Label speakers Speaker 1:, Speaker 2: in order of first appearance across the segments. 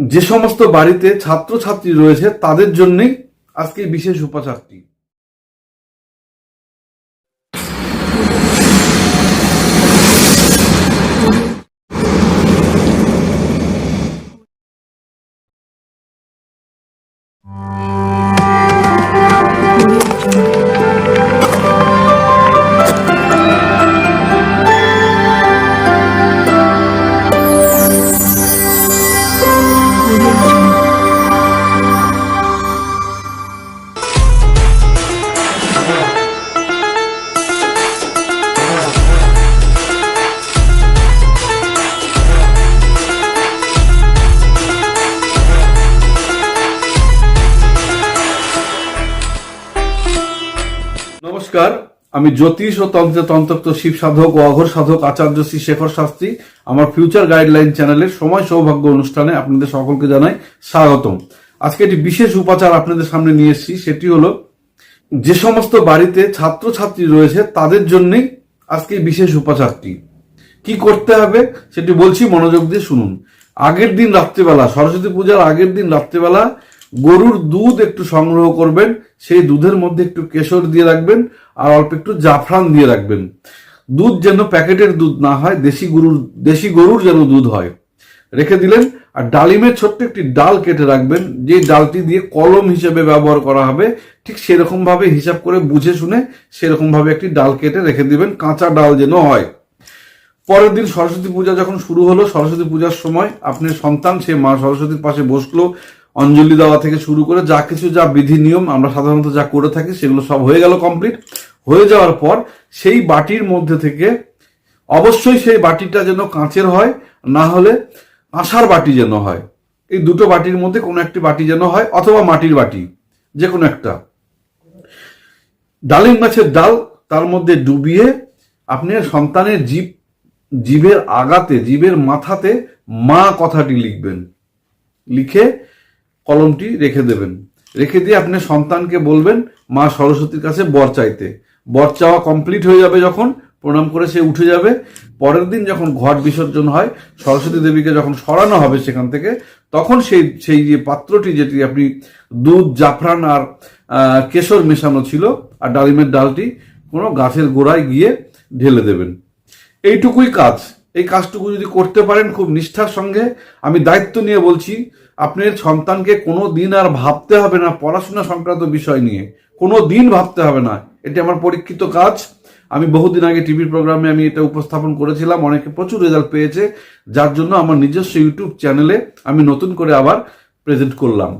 Speaker 1: যে সমস্ত বাড়িতে ছাত্রছাত্রী রয়েছে তাদের জন্যই আজকে বিশেষ উপাচারটি। নমস্কার। আমি জ্যোতিষ ও তন্ত্রে তন্ত্রক্ত শিব সাধক ও অঘর সাধক আচার্য শ্রী শেখর শাস্ত্রী। আমার ফিউচার গাইডলাইন চ্যানেলের সময় সৌভাগ্য অনুষ্ঠানে আপনাদের সকলকে জানাই স্বাগতম। আজকে একটি বিশেষ উপাচার আপনাদের সামনে নিয়ে এসেছি, সেটি হলো, যে সমস্ত বাড়িতে ছাত্রছাত্রী রয়েছে, তাদের জন্যই আজকে বিশেষ উপাচারটি। কি করতে হবে সেটি বলছি, মনোযোগ দিয়ে শুনুন। আগের দিন রাত্রিবেলা, সরস্বতী পূজার আগের দিন রাত্রিবেলা গরুর দুধ একটু সংগ্রহ করবেন, সেই দুধের মধ্যে একটু কেশর দিয়ে রাখবেন আর অল্প একটু জাফরান দিয়ে রাখবেন। দুধ যেন প্যাকেটের দুধ না হয়, দেশি গরুর দেশি গরুর যেন দুধ হয়। রেখে দিলেন, আর ডালিমের ছোট্ট একটি ডাল কেটে রাখবেন, যে ডালটি দিয়ে কলম হিসেবে ব্যবহার করা হবে। ঠিক সেরকম ভাবে হিসাব করে বুঝে শুনে সেরকম ভাবে একটি ডাল কেটে রেখে দিবেন, কাঁচা ডাল যেন হয়। পরের দিন সরস্বতী পূজা যখন শুরু হলো, সরস্বতী পূজার সময় আপনার সন্তান, সে মা সরস্বতীর পাশে বসল অঞ্জলি দেওয়া থেকে শুরু করে যা কিছু যা বিধি নিয়ম আমরা সাধারণত যা করে থাকি সেগুলো সব হয়ে গেল কমপ্লিট হয়ে যাওয়ার পর সেই বাটির মধ্যে থেকে অবশ্যই সেই বাটিটা যেন কাঁচের হয়, না হলে আশার বাটি যেন হয়। এই দুটো বাটির মধ্যে কোনো একটি বাটি যেন হয়, অথবা মাটির বাটি যে কোনো একটা। ডালিম গাছের ডাল তার মধ্যে ডুবিয়ে আপনি সন্তানের জীব, জীবের আগাতে জীবের মাথাতে মা কথাটি লিখবেন। লিখে কলমটি রেখে দেবেন। রেখে দিয়ে আপনি সন্তানকে বলবেন, মা, সরস্বতীর কাছে বর চাইতে। বর চাওয়া কমপ্লিট হয়ে যাবে যখন, প্রণাম করে সে উঠে যাবে। পরের দিন যখন ঘট বিসর্জন হয়, সরস্বতী দেবীকে যখন সরানো হবে সেখান থেকে, তখন সেই সেই যে পাত্রটি যেটি আপনি দুধ, জাফরান আর কেশর মেশানো ছিল আর ডালিমের ডালটি, কোনো গাছের গোড়ায় গিয়ে ঢেলে দেবেন। এইটুকুই কাজ। এই কাজটুকু যদি করতে পারেন খুব নিষ্ঠার সঙ্গে, আমি দায়িত্ব নিয়ে বলছি, আপনার সন্তানকে কোনো দিন আর ভাবতে হবে না পড়াশোনা সংক্রান্ত বিষয় নিয়ে। কোনো দিন ভাবতে হবে না। এটি আমার পরীক্ষিত কাজ। আমি বহুদিন আগে টিভির প্রোগ্রামে আমি এটা উপস্থাপন করেছিলাম, অনেকে প্রচুর রেজাল্ট পেয়েছে। যার জন্য আমার নিজস্ব ইউটিউব চ্যানেলে আমি নতুন করে আবার প্রেজেন্ট করলাম।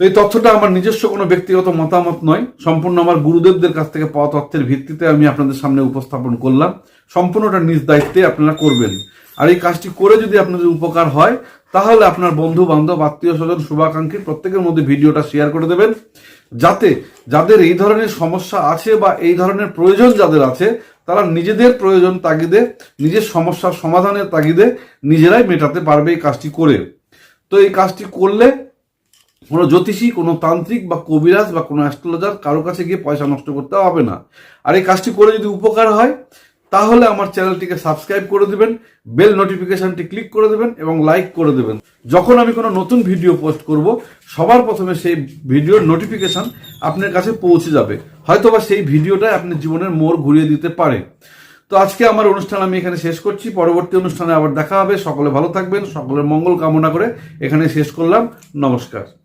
Speaker 1: তো এই তথ্যটা আমার নিজস্ব কোনো ব্যক্তিগত মতামত নয়। সম্পূর্ণ আমার গুরুদেবদের কাছ থেকে পাওয়া তথ্যের ভিত্তিতে আমি আপনাদের সামনে উপস্থাপন করলাম। সম্পূর্ণটা নিজ দায়িত্বে আপনারা করবেন। আর এই কাজটি করে যদি আপনাদের উপকার হয়, তাহলে আপনার বন্ধু বান্ধব আত্মীয় স্বজন শুভাকাঙ্ক্ষী প্রত্যেকের মধ্যে ভিডিওটা শেয়ার করে দেবেন। যাতে যাদের এই ধরনের সমস্যা আছে বা এই ধরনের প্রয়োজন যাদের আছে, তারা নিজেদের প্রয়োজন তাগিদে, নিজের সমস্যার সমাধানের তাগিদে নিজেরাই মেটাতে পারবে এই কাজটি করে। তো এই কাজটি করলে কোনো জ্যোতিষী, কোনো তান্ত্রিক বা কবিরাজ বা কোনো অ্যাস্ট্রোলজার কারও কাছে গিয়ে পয়সা নষ্ট করতে হবে না। আর এই কাজটি করে যদি উপকার হয়, তাহলে আমার চ্যানেলটিকে সাবস্ক্রাইব করে দেবেন, বেল নোটিফিকেশনটি ক্লিক করে দেবেন এবং লাইক করে দেবেন। যখন আমি কোনো নতুন ভিডিও পোস্ট করব, সবার প্রথমে সেই ভিডিওর নোটিফিকেশন আপনার কাছে পৌঁছে যাবে। হয়তোবা সেই ভিডিওটাই আপনার জীবনের মোড় ঘুরিয়ে দিতে পারে। তো আজকে আমার অনুষ্ঠান আমি এখানে শেষ করছি। পরবর্তী অনুষ্ঠানে আবার দেখা হবে। সকলে ভালো থাকবেন। সকলের মঙ্গল কামনা করে এখানে শেষ করলাম। নমস্কার।